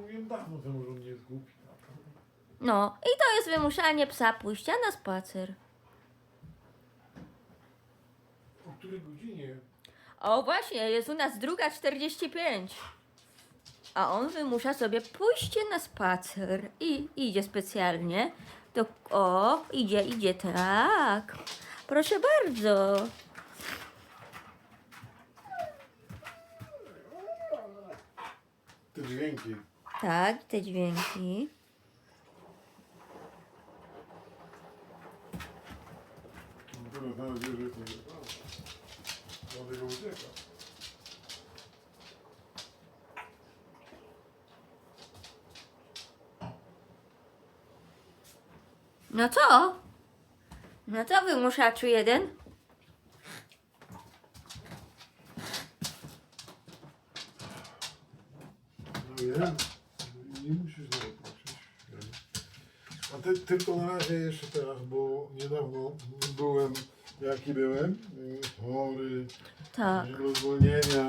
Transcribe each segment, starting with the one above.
mówiłem dawno temu, że on nie jest głupi. naprawdę. No, i to jest wymuszanie psa pójścia na spacer. O której godzinie? O właśnie, jest u nas druga 45. A on wymusza sobie pójście na spacer i idzie specjalnie. To, o, idzie, idzie, tak. Proszę bardzo. Te dźwięki. Tak, te dźwięki. No co? No co wymuszaczu jeden? No. Nie musisz patrzeć. Wiem. A ty, tylko na razie jeszcze teraz, bo niedawno byłem, jaki byłem, chory, Tak. do zwolnienia.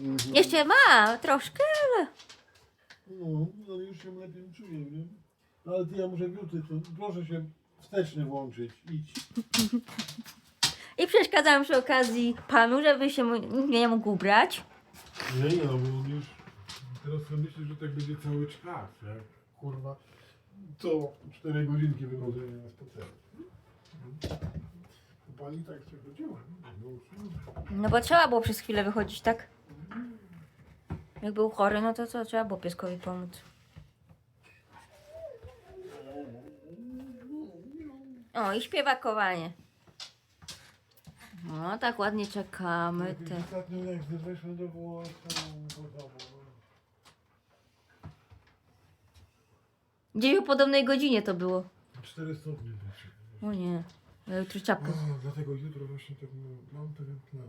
Mhm. Jeszcze ma troszkę, ale... No, ale już się lepiej czuję, wiem. No, ale ty, ja muszę jutro, to proszę się wsteczny włączyć, idź. I przeszkadzam przy okazji panu, żeby się mu- nie mógł ubrać. Nie, nie, no bo on już, teraz sobie myślę, że tak będzie cały czas, jak kurwa, co 4 godzinki wychodzenia na spacer. Pani tak się chodziła, no No bo trzeba było przez chwilę wychodzić, tak? Jak był chory, no to co? Trzeba było pieskowi pomóc. O, i śpiewakowanie. No, tak ładnie czekamy. Te. Ostatnio jak było to. Gdzieś o podobnej godzinie to było. 4 stopnie. O nie, ja jutro czapkę. O, dlatego jutro właśnie tak mam, mam pewien plan.